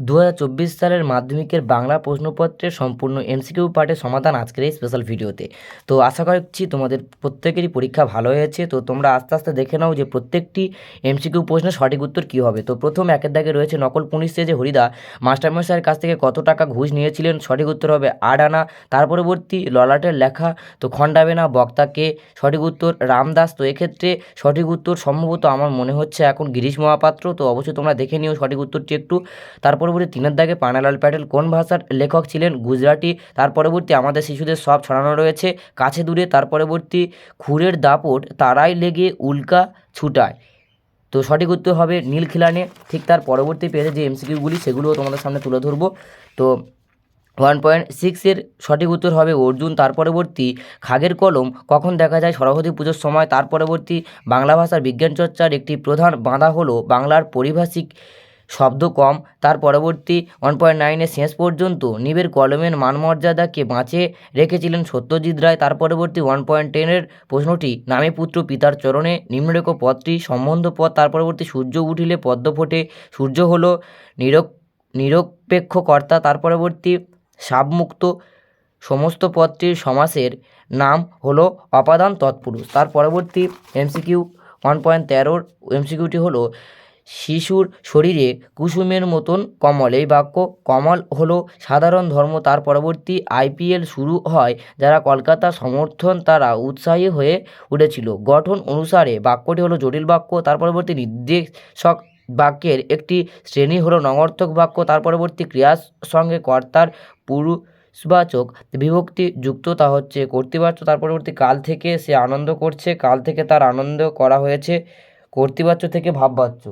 দু হাজার চব্বিশ সালের মাধ্যমিকের বাংলা প্রশ্নপত্রের সম্পূর্ণ এমসিকিউ পার্টের সমাধান আজকের এই স্পেশাল ভিডিওতে তো আশা করছি তোমাদের প্রত্যেকেরই পরীক্ষা ভালো হয়েছে। তো তোমরা আস্তে আস্তে দেখে নাও যে প্রত্যেকটি এমসিকিউ প্রশ্নের সঠিক উত্তর কী হবে। তো প্রথম একের দাগে রয়েছে নকল পুলিশ যে হরিদা মাস্টারমশাইয়ের কাছ থেকে কত টাকা ঘুষ নিয়েছিলেন, সঠিক উত্তর হবে আট আনা। তার পরবর্তী ললাটের লেখা, তো খণ্ডাবে না বক্তাকে সঠিক উত্তর রামদাস। তো এক্ষেত্রে সঠিক উত্তর সম্ভবত আমার মনে হচ্ছে এখন গিরিশ মহাপাত্র। তো অবশ্যই তোমরা দেখে নিও সঠিক উত্তরটি একটু। তার পরবর্তী তিনের দাগে পানালাল প্যাটেল কোন ভাষার লেখক ছিলেন? গুজরাটি, তার পরবর্তী আমাদের শিশুদের সব ছড়ানো রয়েছে। কাছে দূরে, তার পরবর্তী খুরের দাপট তারাই লেগে উল্কা ছুটায়। তো সঠিক উত্তর হবে নীল খিলানে ঠিক তার পরবর্তী পেজে যে এমসিকিউগুলি, সেগুলোও তোমাদের সামনে তুলে ধরবো। তো ওয়ান পয়েন্ট সিক্সের সঠিক উত্তর হবে অর্জুন। তার পরবর্তী খাগের কলম, কখন দেখা যায় সরস্বতী পুজোর সময়? তার পরবর্তী বাংলা ভাষার বিজ্ঞান চর্চার একটি প্রধান বাঁধা হলো বাংলার পারিভাষিক শব্দ কম। তার পরবর্তী ওয়ান পয়েন্ট নাইনের শেষ পর্যন্ত নিবের কলমের মানমর্যাদাকে বাঁচিয়ে রেখেছিলেন সত্যজিৎ রায়। তার পরবর্তী ওয়ান পয়েন্ট টেনের প্রশ্নটি, নামে পুত্র পিতার চরণে নিম্নরেখ পদটি সম্বন্ধ পদ। তার পরবর্তী, সূর্য উঠিলে পদ্ম ফোটে। সূর্য হল নিরক নিরপেক্ষ কর্তা তার পরবর্তী সাবমুক্ত সমস্ত পদটির সমাসের নাম হলো অপাদান তৎপুরুষ। তার পরবর্তী এমসিকিউ ওয়ান পয়েন্ট তেরোর এমসিকিউটি হলো শিশুর শরীরে কুসুমের মতন কমল এই বাক্য। কমল হলো সাধারণ ধর্ম, তার পরবর্তী আইপিএল শুরু হয় যারা কলকাতা সমর্থন, তারা উৎসাহী হয়ে উঠেছিল। গঠন অনুসারে বাক্যটি হলো জটিল বাক্য, তার পরবর্তী নির্দেশক বাক্যের একটি শ্রেণি হলো নঙর্থক বাক্য, তার পরবর্তী ক্রিয়ার সঙ্গে কর্তার পুরুষবাচক বিভক্তি যুক্ত, তা হচ্ছে কর্তৃবাচ্য, তার পরবর্তী কাল থেকে সে আনন্দ করছে, কাল থেকে তার আনন্দ করা হয়েছে কর্তৃবাচ্য থেকে ভাববাচ্য।